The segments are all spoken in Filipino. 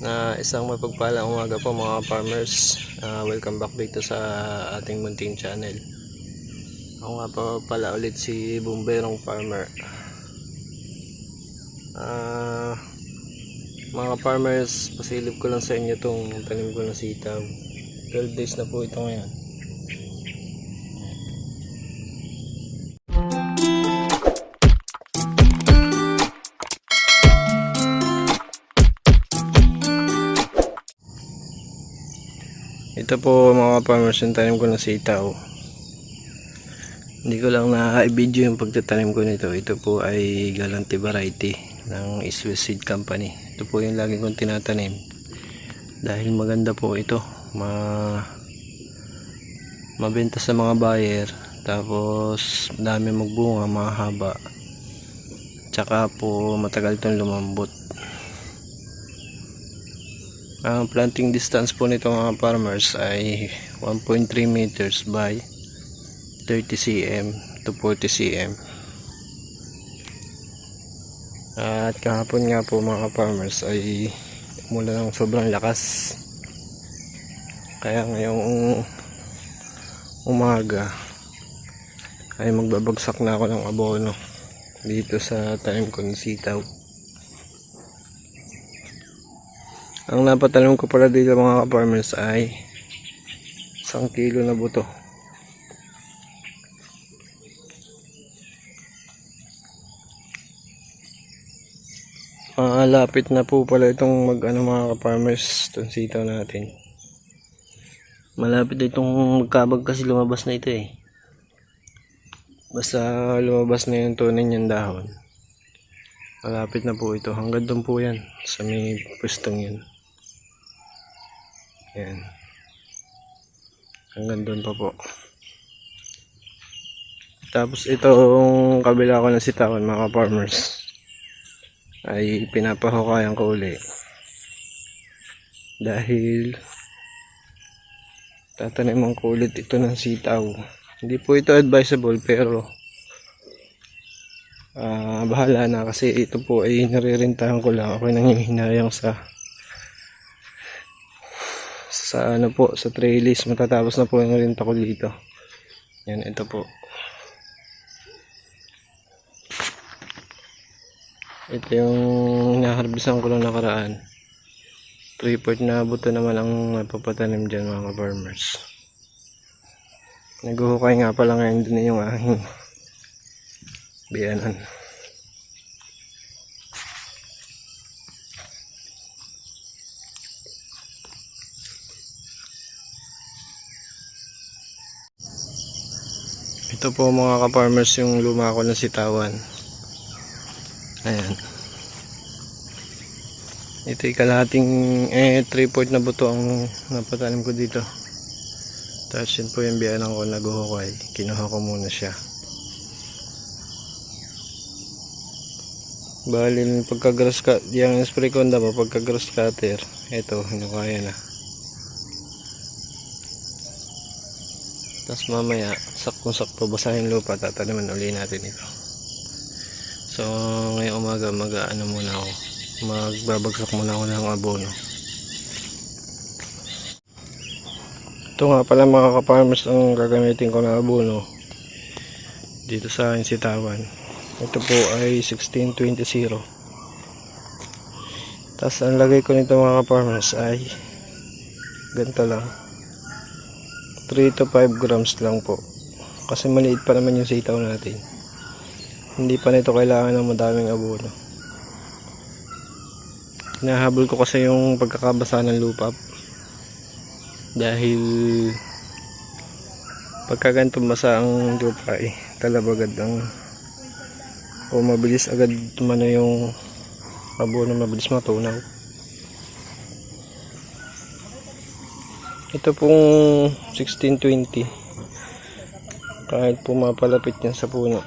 na isang mapagpalang umaga po mga farmers. Ah, welcome back dito sa ating munting channel. Ako nga po pala ulit si Bumberong Farmer. Ah, mga farmers, pasilip ko lang sa inyo tong tanim ko ng sitaw. 12 days na po ito ngayon. Ito po mga farmers yung tanim ko ng sitaw. Hindi ko lang na-video yung pagtatanim ko nito. Ito po ay Galante variety ng Swiss Seed Company. Ito po yung lagi kong tinatanim. Dahil maganda po ito. Ma mabenta sa mga buyer. Tapos dami magbunga, mahaba. Tsaka po matagal itong lumambot. Ang planting distance po nito mga farmers ay 1.3 meters by 30 cm to 40 cm. At kahapon nga po mga farmers ay mula ng sobrang lakas. Kaya ngayong umaga ay magbabagsak na ako ng abono dito sa time ko ng sitaw. Ang napatanim ko pala dito mga farmers ay isang kilo na buto. Malapit na po pala itong mag ano mga farmers itong sitaw natin. Malapit na itong magkabag kasi lumabas na ito eh. Basta lumabas na yung tunay niyang dahon. Malapit na po ito. Hanggang doon po yan. Sa may pwestong yun. Yan. Hanggang doon pa po. Tapos itong kabila ko ng sitawan mga farmers ay pinapahukayan ko uli. Dahil tataniman ko ulit ito ng sitaw. Hindi po ito advisable pero ah bahala na kasi ito po ay naririntahan ko lang. Ako nangihinayang sa sa ano po, sa trellis. Matatapos na po yung renta ko dito. Yan, ito po. Ito yung naharbisan ko lang nakaraan. 3 na buto naman ang napapatanim dyan mga farmers. Naghuhukay nga pala ngayon din yung aking biyanan. Ito po mga ka-farmers yung luma ko na sitawan. Ayan. Ito yung kalahating eh 3 port na buto ang napatanim ko dito. Tapos yun po yung biyanan ko naguhukay. Kinuha ko muna siya. Bali pagka-grass cut, yung spray ko na pagka-grass cutter, ito, hinukaya na. Tapos mamaya, sakto-sakto basahin lupa, tataniman uli natin ito. So, ngayong umaga, mag ano muna ako. Magbabagsak muna ako ng abono. Ito nga pala mga ka-farmers ang gagamitin ko na abono dito sa akin. Ito po ay 1620. Tapos ang lagay ko nito mga ka-farmers ay ganito lang. 3 to 5 grams lang po. Kasi maliit pa naman yung sitaw natin. Hindi pa nito kailangan ng madaming abono. Hinahabol ko kasi yung pagkakabasa ng lupa. Dahil pagka ganito basa ang lupa eh, talabagad ang o mabilis agad tumano yung abono mabilis matunaw. Ito pong 1620 kahit pumapalapit yan sa puno.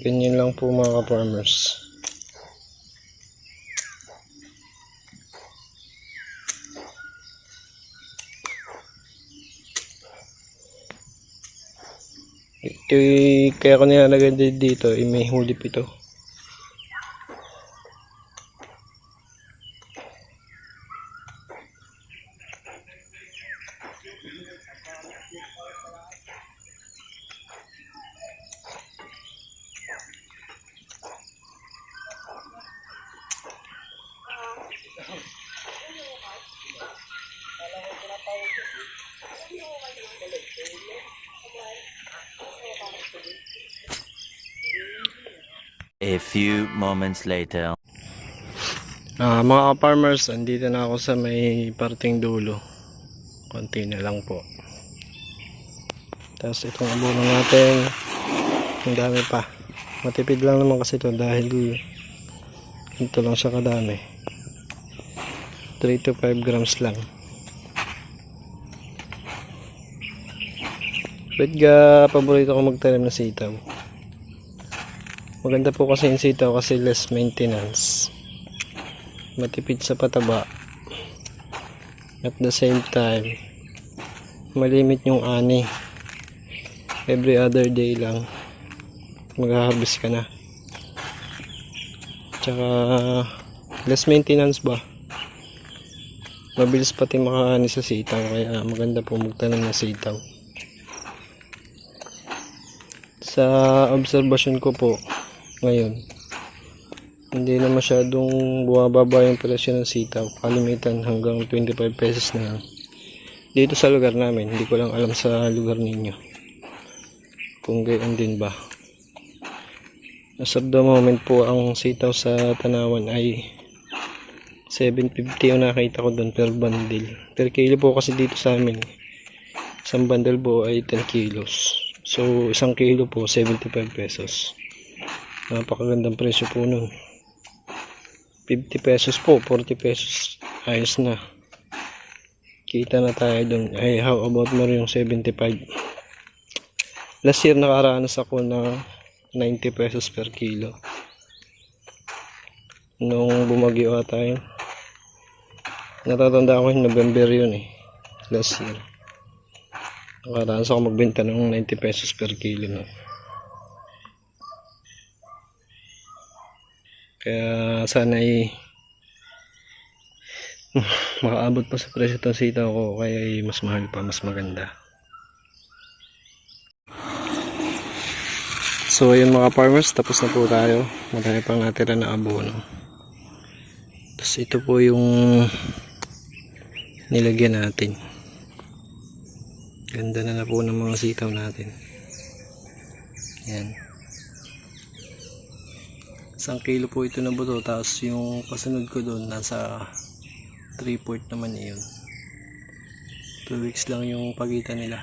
Ganyan lang po mga farmers. Yung- kaya ko nilalagay dito, eh, may hulip ito. A few moments later. Ah, mga farmers, andito na ako sa may parting dulo. Konti na lang po. Tapos itong abono natin, ang dami pa. Matipid lang naman kasi ito dahil ito lang siya kadami. 3 to 5 grams lang. Ba't ga paborito ko magtanim ng sitaw? Maganda po kasi yung sitaw kasi less maintenance. Matipid sa pataba. At the same time malimit yung ani. Every other day lang mag-harvest ka na. Tsaka less maintenance ba? Mabilis pati makaani sa sitaw kaya maganda po magtanim ng sitaw. Sa observation ko po ngayon hindi na masyadong bumababa yung presyo ng sitaw. Kalimitan hanggang 25 pesos na lang. Dito sa lugar namin, hindi ko lang alam sa lugar ninyo. Kung gayon din ba. As of the moment po, ang sitaw sa Tanawan ay 750 yung nakita ko doon per bundle. Per kilo po kasi dito sa amin. Isang bundle po ay 10 kilos. So, isang kilo po, 75 pesos. Napakagandang presyo po nun. 50 pesos po, 40 pesos. Ayos na. Kita na tayo dun. Ay, how about mo yung 75? Last year nakaranas ako ng 90 pesos per kilo. Nung bumagyo ata yun. Natatanda ko yung November yun eh. Last year. Nakaranas ako magbenta ng 90 pesos per kilo. No? Kaya sana ay makaabot pa sa presyo itong sitaw ko kaya ay mas mahal pa, mas maganda. So ayun mga farmers, tapos na po tayo. Marami pang natira na abono. Tapos ito po yung nilagyan natin. Ganda na na po ng mga sitaw natin. Yan. Isang kilo po ito na buto. Tapos yung kasunod ko doon, nasa 3 port naman yun. 2 weeks lang yung pagitan nila.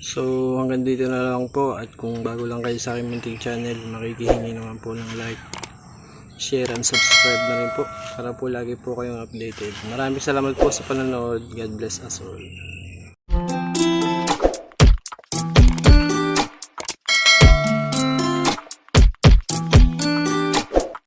So hanggang dito na lang po at kung bago lang kayo sa aking munting channel makikihingi naman po ng like, share and subscribe na rin po para po lagi po kayong updated. Maraming salamat po sa panonood. God bless us all.